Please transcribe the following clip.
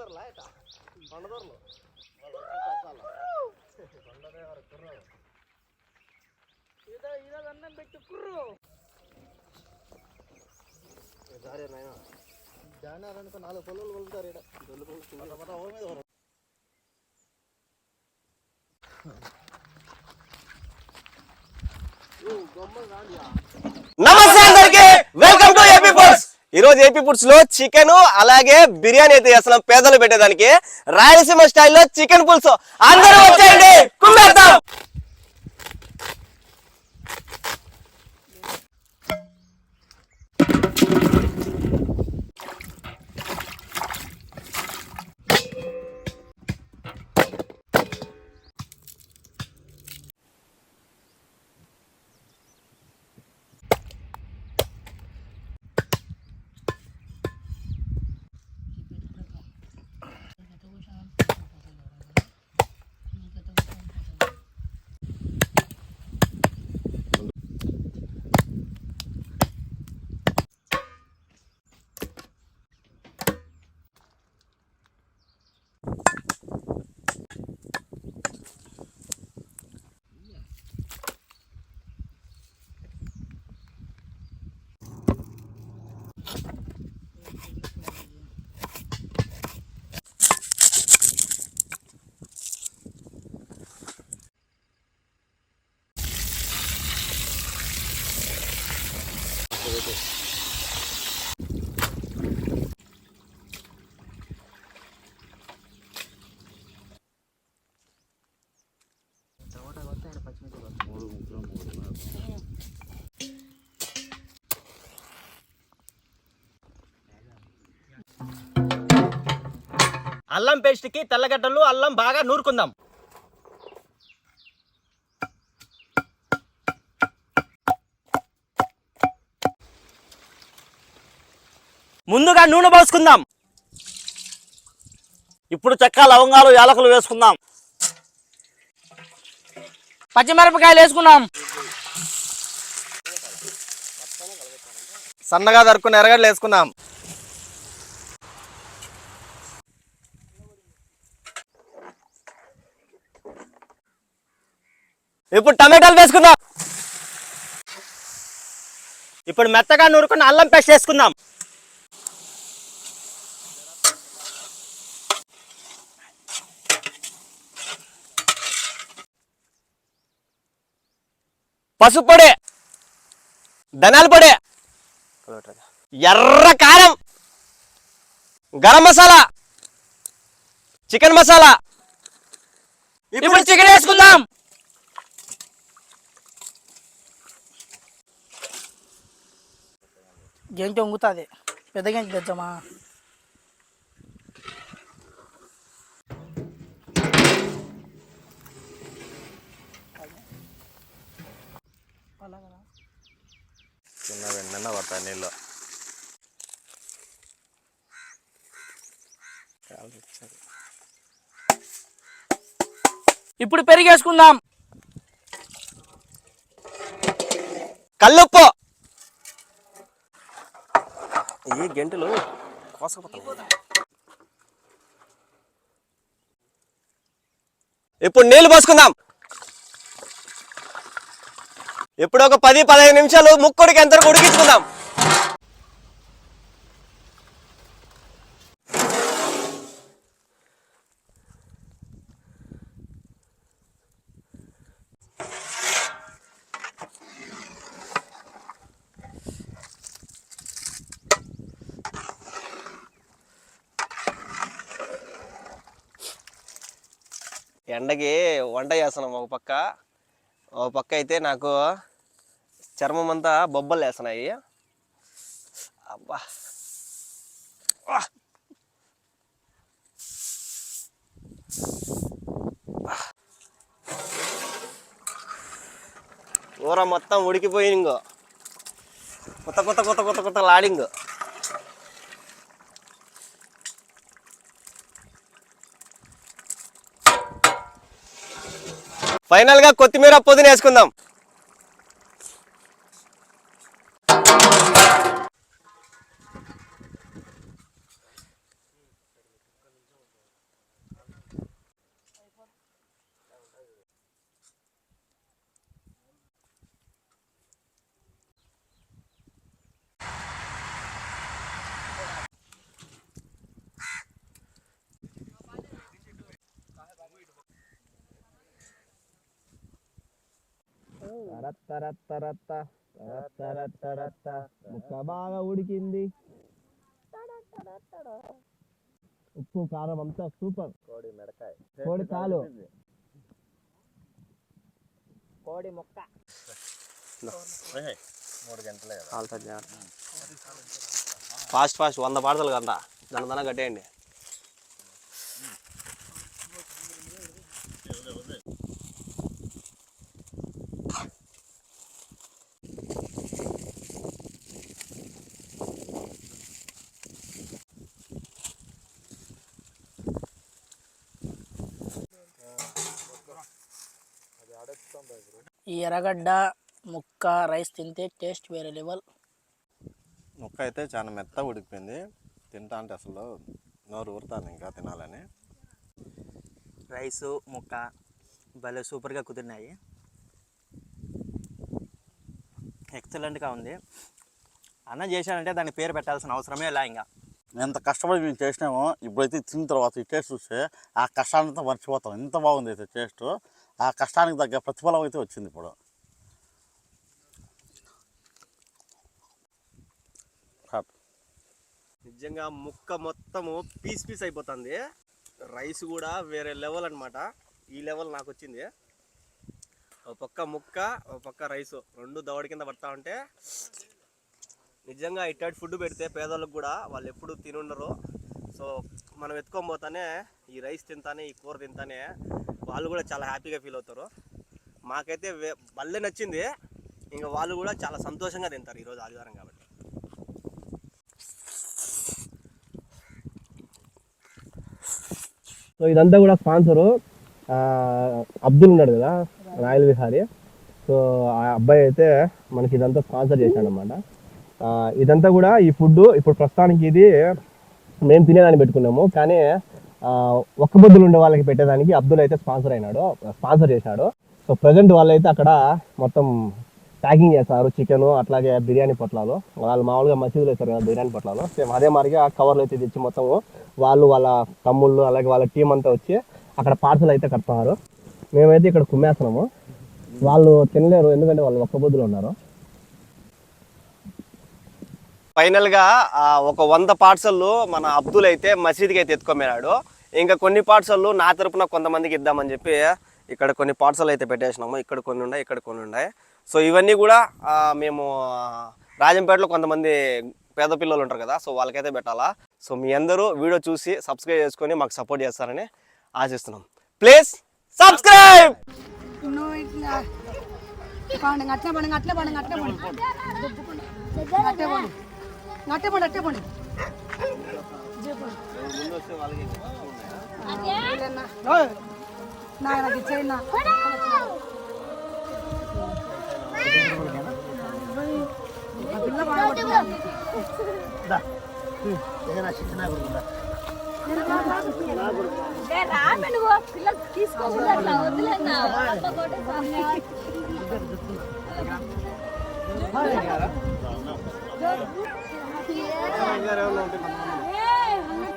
దొరలా ఇట కొండ దొరలు ఇదో ఇదో అన్నం పెట్టి కుర్రు దారి నాయన జానారనుకో నాలుగు పొలాలు కొలుతారు ఇక్కడ దొల్లు పొలం ఓ మీద నమస్తే అందరికీ! ఈరోజు ఏపీ ఫుడ్స్లో చికెన్ అలాగే బిర్యానీ అయితే చేస్తున్నాం పేదలు పెట్టేదానికి రాయలసీమ స్టైల్లో చికెన్ పులుసు. అందరూ వచ్చేయండి. కుమ్మేద్దాం. అల్లం పేస్ట్కి తెల్లగడ్డలు అల్లం బాగా నూరుకుందాం. ముందుగా నూనె పోసుకుందాం. ఇప్పుడు చెక్క లవంగాలు యాలకులు వేసుకుందాం. పచ్చిమిరపకాయలు వేసుకున్నాం సన్నగా దరుకుని ఎరగడ్డలు వేసుకుందాం. ఇప్పుడు టమాటాలు వేసుకుందాం. ఇప్పుడు మెత్తగా నూరుకున్న అల్లం పేస్ట్ వేసుకుందాం. పసుపు పొడి ధనియాల పొడి ఎర్ర కారం గరం మసాలా చికెన్ మసాలా. ఇప్పుడు చికెన్ వేసుకుందాం. గెంటి వంగుతుంది. పెద్ద గెంటి తెచ్చామా? చిన్న పడతాయి నీళ్ళు ఇప్పుడు పెరిగి వేసుకుందాం కల్లుప్పు ఈ గంటలు కోసకపోతాయి ఇప్పుడు నీళ్ళు పోసుకుందాం. ఇప్పుడు ఒక పది పదహైదు నిమిషాలు ముక్కుడికి ఎంత ఉడికించుకుందాం. ఎండకి వంట చేస్తున్నాం ఒక పక్క. ఒక పక్క అయితే నాకు చర్మం అంతా బొబ్బలు వేస్తున్నాయి అబ్బా. ఆ! కూర మొత్తం ఉడికిపోయింగో కొత్త కొత్త కొత్త కొత్త కొత్త లాడింగ్. ఫైనల్గా కొత్తిమీర పుదీనా వేసుకుందాం. ముక్క బాగా ఉడికింది. ఉప్పు కారం అంతా సూపర్. కోడి మెడకాయ కోడి కాలు కోడి ముక్క. ఫాస్ట్ ఫాస్ట్ వంద పాడతలు కంట. దాని దాన కట్టేయండి. ఈ ఎర్రగడ్డ ముక్క రైస్ తింటే టేస్ట్ వేరే లెవెల్. ముక్క అయితే చాలా మెత్తగా ఉడికిపోయింది. తింటా అంటే అసలు నోరు ఊరుతాను ఇంకా తినాలని. రైసు ముక్క భలే సూపర్గా కుదిరినాయి. ఎక్సలెంట్గా ఉంది. అన్నం చేశాడంటే దాని పేరు పెట్టాల్సిన అవసరమే లే ఇంకా. ఎంత కష్టపడి మేము చేసినామో ఇప్పుడైతే తిన్న తర్వాత ఈ టేస్ట్ చూస్తే ఆ కష్టానంతా మర్చిపోతాం. ఎంత బాగుంది అయితే టేస్ట్ ఆ కష్టానికి తగ్గ ప్రతిఫలం అయితే వచ్చింది ఇప్పుడు. నిజంగా ముక్క మొత్తము పీస్ పీస్ అయిపోతుంది. రైస్ కూడా వేరే లెవెల్ అన్నమాట. ఈ లెవెల్ నాకు వచ్చింది. ఒక పక్క ముక్క ఒక పక్క రైస్. రెండు దవడి కింద పడతా ఉంటే నిజంగా ఇట్లాంటి ఫుడ్ పెడితే పేదలకు కూడా వాళ్ళు ఎప్పుడు తినుండరు. సో మనం ఎత్తుకొని పోతానే ఈ రైస్ తింటానే ఈ కూర తింటానే వాళ్ళు కూడా చాలా హ్యాపీగా ఫీల్ అవుతారు. మాకైతే భలే నచ్చింది. ఇంకా వాళ్ళు కూడా చాలా సంతోషంగా తింటారు ఈరోజు ఆదివారం కాబట్టి. సో ఇదంతా కూడా స్పాన్సరు అబ్దుల్ ఉన్నాడు కదా రాయల్ విహారీ. సో ఆ అబ్బాయి అయితే మనకి ఇదంతా స్పాన్సర్ చేశాడు అనమాట ఇదంతా కూడా ఈ ఫుడ్ ఇప్పుడు ప్రస్తుతానికి ఇది మేము తినేదాన్ని పెట్టుకున్నాము. కానీ ఒక్క బొద్దులు ఉండే వాళ్ళకి పెట్టేదానికి అబ్దుల్ అయితే స్పాన్సర్ అయినాడు. స్పాన్సర్ చేశాడు. సో ప్రజెంట్ వాళ్ళైతే అక్కడ మొత్తం ప్యాకింగ్ చేస్తారు. చికెన్ అట్లాగే బిర్యానీ పొట్లాలు. వాళ్ళు మామూలుగా మసీదులో వేస్తారు కదా బిర్యానీ పొట్లాలు. సేమ్ అదే మాదిరిగా కవర్లు అయితే తెచ్చి మొత్తం వాళ్ళు వాళ్ళ తమ్ముళ్ళు అలాగే వాళ్ళ టీం అంతా వచ్చి అక్కడ పార్సల్ అయితే కడుతున్నారు మేమైతే ఇక్కడ కుమ్మేస్తున్నాము. వాళ్ళు తినలేరు. ఎందుకంటే వాళ్ళు ఒక్క బొద్దులు ఉన్నారు. ఫైనల్గా ఆ, ఒక వంద పార్సల్లు మన అబ్దుల్ అయితే మసీద్కి అయితే ఎత్తుకొమ్మినాడు ఇంకా కొన్ని పార్సల్లు నా తరపున కొంతమందికి ఇద్దామని చెప్పి ఇక్కడ కొన్ని పార్సల్ అయితే పెట్టేసినాము. ఇక్కడ కొన్ని ఉన్నాయి ఇక్కడ కొన్ని ఉన్నాయి. సో ఇవన్నీ కూడా మేము రాజంపేటలో కొంతమంది పేద పిల్లలు ఉంటారు కదా సో వాళ్ళకైతే పెట్టాలా. సో మీ అందరూ వీడియో చూసి సబ్స్క్రైబ్ చేసుకొని మాకు సపోర్ట్ చేస్తారని ఆశిస్తున్నాం. Please subscribe! పండుగ అట్లే పండుగ అట్లే పండుగ అట్లే పండుగ. అట్టే పండు అట్టే పండు. అట్టే పండు నాకు ఇచ్చేయి నా ఆ పిల్ల బాగా పట్టుకుంది. రామె